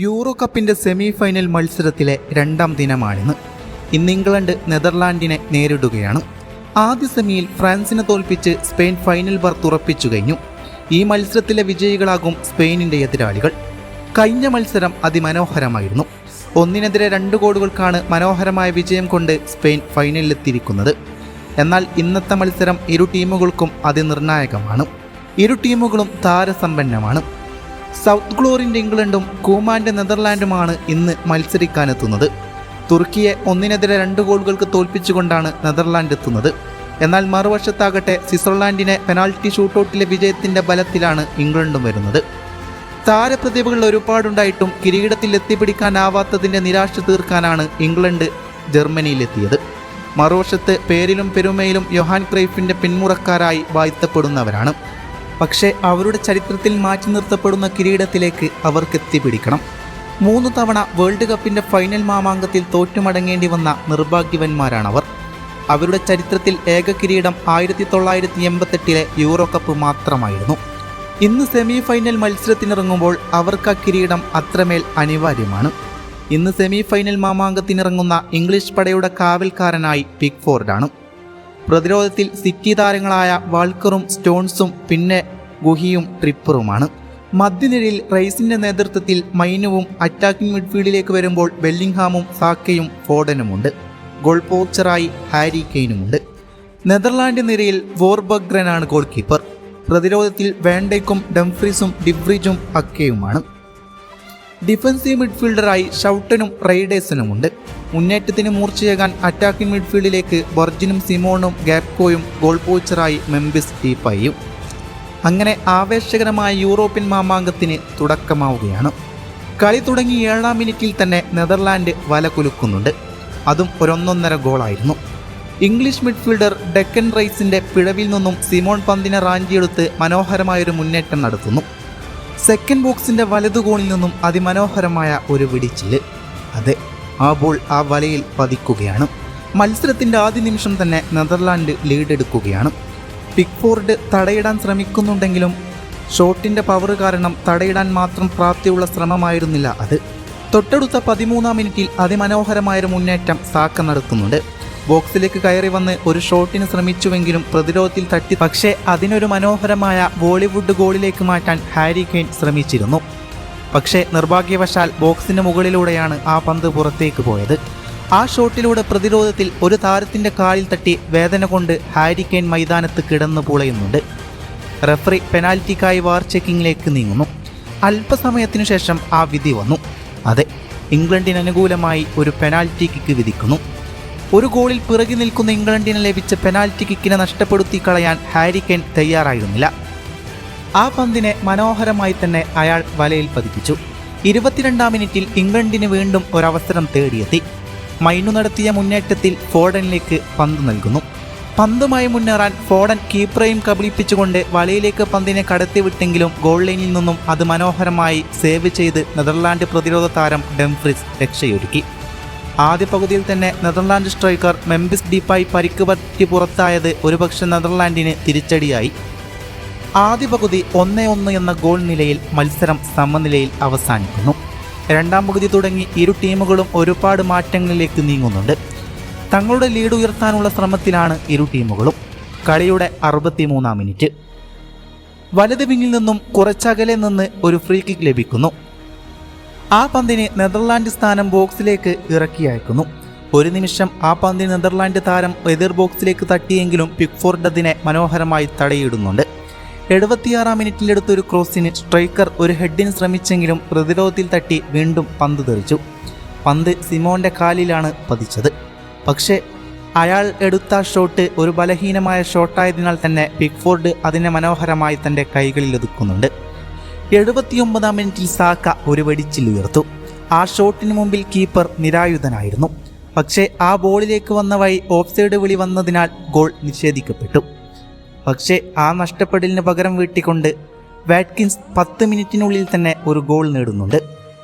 Euro കപ്പിന്റെ semi final മത്സരത്തിലെ രണ്ടാം ദിനമാണിന്ന്. ഇന്ന് ഇംഗ്ലണ്ട് നെതർലാൻഡിനെ നേരിടുകയാണ്. ആദ്യ സെമിയിൽ ഫ്രാൻസിനെ തോൽപ്പിച്ച് സ്പെയിൻ ഫൈനൽ ബർത്ത് ഉറപ്പിച്ചു കഴിഞ്ഞു. ഈ മത്സരത്തിലെ വിജയികളാകും സ്പെയിനിന്റെ എതിരാളികൾ. കഴിഞ്ഞ മത്സരം അതിമനോഹരമായിരുന്നു. ഒന്നിനെതിരെ രണ്ട് ഗോളുകൾക്കാണ് മനോഹരമായ വിജയം കൊണ്ട് സ്പെയിൻ ഫൈനലിലെത്തിയിരിക്കുന്നത്. എന്നാൽ ഇന്നത്തെ മത്സരം ഇരു ടീമുകൾക്കും അതിനിർണായകമാണ്. ഇരു ടീമുകളും താരസമ്പന്നമാണ്. സൗത്ത് ഗ്ലോറിന്റെ ഇംഗ്ലണ്ടും കൂമാന്റെ നെതർലാൻഡുമാണ് ഇന്ന് മത്സരിക്കാനെത്തുന്നത്. തുർക്കിയെ ഒന്നിനെതിരെ രണ്ട് ഗോളുകൾക്ക് തോൽപ്പിച്ചുകൊണ്ടാണ് നെതർലാൻഡ് എത്തുന്നത്. എന്നാൽ മറുവശത്താകട്ടെ സ്വിറ്റ്സർലാൻഡിനെ പെനാൽറ്റി ഷൂട്ടൗട്ടിലെ വിജയത്തിന്റെ ബലത്തിലാണ് ഇംഗ്ലണ്ടും വരുന്നത്. താരപ്രതിഭകൾ ഒരുപാടുണ്ടായിട്ടും കിരീടത്തിൽ എത്തിപ്പിടിക്കാനാവാത്തതിന്റെ നിരാശ തീർക്കാനാണ് ഇംഗ്ലണ്ട് ജർമ്മനിയിലെത്തിയത്. മറുവശത്ത് പേരിലും പെരുമയിലും യൊഹാൻ ക്രൈഫിന്റെ പിന്മുറക്കാരായി വാഴ്ത്തപ്പെടുന്നവരാണ് പക്ഷേ അവരുടെ ചരിത്രത്തിൽ മാറ്റി നിർത്തപ്പെടുന്ന കിരീടത്തിലേക്ക് അവർക്ക് എത്തിപ്പിടിക്കണം മൂന്ന് തവണ വേൾഡ് കപ്പിന്റെ ഫൈനൽ മാമാങ്കത്തിൽ തോറ്റുമടങ്ങേണ്ടി വന്ന നിർഭാഗ്യവന്മാരാണവർ. അവരുടെ ചരിത്രത്തിൽ ഏക കിരീടം ആയിരത്തി തൊള്ളായിരത്തി എൺപത്തെട്ടിലെ യൂറോ കപ്പ് മാത്രമായിരുന്നു. ഇന്ന് സെമി ഫൈനൽ മത്സരത്തിനിറങ്ങുമ്പോൾ അവർക്ക് ആ കിരീടം അത്രമേൽ അനിവാര്യമാണ്. ഇന്ന് സെമി ഫൈനൽ മാമാങ്കത്തിനിറങ്ങുന്ന ഇംഗ്ലീഷ് പടയുടെ കാവൽക്കാരനായി പിക്ഫോർഡാണ്. പ്രതിരോധത്തിൽ സിറ്റി താരങ്ങളായ വാൾക്കറും സ്റ്റോൺസും പിന്നെ ഗുഹിയും ട്രിപ്പറുമാണ്. മധ്യനിരയിൽ റൈസിന്റെ നേതൃത്വത്തിൽ മൈനുവും അറ്റാക്കിംഗ് മിഡ്ഫീൽഡിലേക്ക് വരുമ്പോൾ ബെല്ലിംഗ്ഹാമും സാക്കയും ഫോഡനുമുണ്ട് ഗോൾ പോച്ചറായി ഹാരി കെയ്നുമുണ്ട്. നെതർലാൻഡ് നിരയിൽ വോർബഗ്രനാണ് ഗോൾ കീപ്പർ. പ്രതിരോധത്തിൽ വേണ്ടയ്ക്കും ഡംഫ്രീസും ഡിബ്രിജും അക്കയുമാണ്. ഡിഫൻസീവ് മിഡ്ഫീൽഡറായി ഷൗട്ടനും റൈഡേഴ്സനുമുണ്ട്. മുന്നേറ്റത്തിന് മൂർച്ചയേകാൻ അറ്റാക്കിംഗ് മിഡ്ഫീൽഡിലേക്ക് ബർജിനും സിമോണും ഗാപ്കോയും ഗോൾ പോച്ചറായി മെമ്പിസ് ടീപ്പായും. അങ്ങനെ ആവേശകരമായ യൂറോപ്യൻ മാമാങ്കത്തിന് തുടക്കമാവുകയാണ്. കളി തുടങ്ങി ഏഴാം മിനിറ്റിൽ തന്നെ നെതർലാൻഡ് വല കുലുക്കുന്നുണ്ട്. അതും ഒരൊന്നൊന്നര ഗോളായിരുന്നു. ഇംഗ്ലീഷ് മിഡ്ഫീൽഡർ ഡെക്കൻ റൈസിന്റെ പിഴവിൽ നിന്നും സിമോൺ പന്തിനെ റാഞ്ചിയെടുത്ത് മനോഹരമായൊരു മുന്നേറ്റം നടത്തുന്നു. സെക്കൻഡ് ബോക്സിന്റെ വലതുകോണിൽ നിന്നും അതിമനോഹരമായ ഒരു വിടിച്ചിൽ. അതെ ആ ബോൾ ആ വലയിൽ പതിക്കുകയാണ്. മത്സരത്തിന്റെ ആദ്യ നിമിഷം തന്നെ നെതർലാൻഡ് ലീഡ് എടുക്കുകയാണ് പിക്ഫോർഡ് തടയിടാൻ ശ്രമിക്കുന്നുണ്ടെങ്കിലും ഷോട്ടിന്റെ പവർ കാരണം തടയിടാൻ മാത്രം പ്രാപ്തിയുള്ള ശ്രമമായിരുന്നില്ല അത്. തൊട്ടടുത്ത പതിമൂന്നാം മിനിറ്റിൽ അതിമനോഹരമായൊരു മുന്നേറ്റം സാക്ക നടത്തുന്നുണ്ട്. ബോക്സിലേക്ക് കയറി വന്ന് ഒരു ഷോട്ടിന് ശ്രമിച്ചുവെങ്കിലും പ്രതിരോധത്തിൽ തട്ടി പക്ഷേ അതിനൊരു മനോഹരമായ ബോളിവുഡ് ഗോളിലേക്ക് മാറ്റാൻ ഹാരി കെയ്ൻ ശ്രമിച്ചിരുന്നു. പക്ഷേ നിർഭാഗ്യവശാൽ ബോക്സിന് മുകളിലൂടെയാണ് ആ പന്ത് പുറത്തേക്ക് പോയത്. ആ ഷോട്ടിലൂടെ പ്രതിരോധത്തിൽ ഒരു താരത്തിന്റെ കാലിൽ തട്ടി വേദന കൊണ്ട് ഹാരി കെയ്ൻ മൈതാനത്ത് കിടന്നു പുളയുന്നുണ്ട്. റഫറി പെനാൽറ്റിക്കായി വാർ ചെക്കിങ്ങിലേക്ക് നീങ്ങുന്നു. അല്പസമയത്തിനു ശേഷം ആ വിധി വന്നു. അതെ ഇംഗ്ലണ്ടിന് അനുകൂലമായി ഒരു പെനാൽറ്റി കിക്ക് വിധിക്കുന്നു. ഒരു ഗോളിൽ പിറകി നിൽക്കുന്ന ഇംഗ്ലണ്ടിന് ലഭിച്ച പെനാൽറ്റി കിക്കിനെ നഷ്ടപ്പെടുത്തി കളയാൻ ഹാരി കെയ്ൻ തയ്യാറായിരുന്നില്ല. ആ പന്തിനെ മനോഹരമായി തന്നെ അയാൾ വലയിൽ പതിപ്പിച്ചു. ഇരുപത്തിരണ്ടാം മിനിറ്റിൽ ഇംഗ്ലണ്ടിന് വീണ്ടും ഒരവസരം തേടിയെത്തി. മൈനു നടത്തിയ മുന്നേറ്റത്തിൽ ഫോഡനിലേക്ക് പന്ത് നൽകുന്നു. പന്തുമായി മുന്നേറാൻ ഫോഡൻ കീപ്പറേയും കബളിപ്പിച്ചുകൊണ്ട് വലയിലേക്ക് പന്തിനെ കടത്തിവിട്ടെങ്കിലും ഗോൾ ലൈനിൽ നിന്നും അത് മനോഹരമായി സേവ് ചെയ്ത് നെതർലാൻഡ് പ്രതിരോധ താരം ഡെംഫ്രിസ് രക്ഷയൊരുക്കി. ആദ്യ പകുതിയിൽ തന്നെ നെതർലാൻഡ് സ്ട്രൈക്കർ മെമ്പിസ് ഡീപ്പായി പരിക്ക് പറ്റി പുറത്തായത് ഒരുപക്ഷെ നെതർലാൻഡിന് തിരിച്ചടിയായി. ആദ്യ പകുതി ഒന്നേ ഒന്ന് എന്ന ഗോൾ നിലയിൽ മത്സരം സമനിലയിൽ അവസാനിക്കുന്നു. രണ്ടാം പകുതി തുടങ്ങി ഇരു ടീമുകളും ഒരുപാട് മാറ്റങ്ങളിലേക്ക് നീങ്ങുന്നുണ്ട്. തങ്ങളുടെ ലീഡ് ഉയർത്താനുള്ള ശ്രമത്തിലാണ് ഇരു ടീമുകളും. കളിയുടെ അറുപത്തിമൂന്നാം മിനിറ്റ്. വലത് വിങ്ങിൽ നിന്നും കുറച്ചകലെ നിന്ന് ഒരു ഫ്രീ കിക്ക് ലഭിക്കുന്നു. ആ പന്തിനെ നെതർലാൻഡ് സ്ഥാനം ബോക്സിലേക്ക് ഇറക്കി അയക്കുന്നു ഒരു നിമിഷം ആ പന്തിന് നെതർലാൻഡ് താരം എതിർ ബോക്സിലേക്ക് തട്ടിയെങ്കിലും പിക്ഫോർഡ് അതിനെ മനോഹരമായി തടയിടുന്നുണ്ട്. എഴുപത്തിയാറാം മിനിറ്റിലെടുത്തൊരു ക്രോസിന് സ്ട്രൈക്കർ ഒരു ഹെഡിന് ശ്രമിച്ചെങ്കിലും പ്രതിരോധത്തിൽ തട്ടി വീണ്ടും പന്ത് തെറിച്ചു. പന്ത് സിമോന്റെ കാലിലാണ് പതിച്ചത്. പക്ഷേ അയാൾ എടുത്ത ഷോട്ട് ഒരു ബലഹീനമായ ഷോട്ടായതിനാൽ തന്നെ പിക്ഫോർഡ് അതിനെ മനോഹരമായി തന്റെ കൈകളിൽ ഒതുക്കുന്നുണ്ട്. എഴുപത്തിയൊമ്പതാം മിനിറ്റിൽ സാക്ക ഒരു വെടിച്ചിലുയർത്തു ആ ഷോട്ടിന് മുമ്പിൽ കീപ്പർ നിരായുധനായിരുന്നു. പക്ഷേ ആ ബോളിലേക്ക് വന്ന വഴി ഓഫ് സൈഡ് വിളി വന്നതിനാൽ ഗോൾ നിഷേധിക്കപ്പെട്ടു. പക്ഷേ ആ നഷ്ടപ്പെടലിന് പകരം വീട്ടിക്കൊണ്ട് വാറ്റ്കിൻസ് പത്ത് മിനിറ്റിനുള്ളിൽ തന്നെ ഒരു ഗോൾ നേടുന്നുണ്ട്.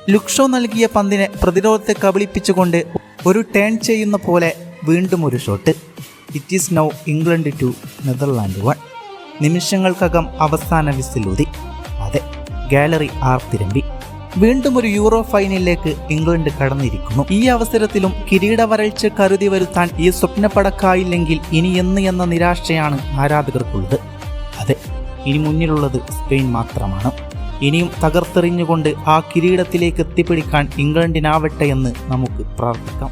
ലുക്ഷോ നൽകിയ പന്തിനെ പ്രതിരോധത്തെ കബളിപ്പിച്ചുകൊണ്ട് ഒരു ടേൺ ചെയ്യുന്ന പോലെ വീണ്ടും ഒരു shot. It is now England two Netherland one നിമിഷങ്ങൾക്കകം അവസാന വിസിലൂതി. ഗാലറി ആർത്തിരമ്പി വീണ്ടും ഒരു യൂറോ ഫൈനലിലേക്ക് ഇംഗ്ലണ്ട് കടന്നിരിക്കുന്നു. ഈ അവസരത്തിലും കിരീട വരൾച്ച കരുതി വരുത്താൻ ഈ സ്വപ്നപ്പടക്കായില്ലെങ്കിൽ ഇനി എന്ന് എന്ന നിരാശയാണ് ആരാധകർക്കുള്ളത്. അതെ ഇനി മുന്നിലുള്ളത് സ്പെയിൻ മാത്രമാണ്. ഇനിയും തകർത്തെറിഞ്ഞുകൊണ്ട് ആ കിരീടത്തിലേക്ക് എത്തിപ്പിടിക്കാൻ ഇംഗ്ലണ്ടിനാവട്ടെ എന്ന് നമുക്ക് പ്രാർത്ഥിക്കാം.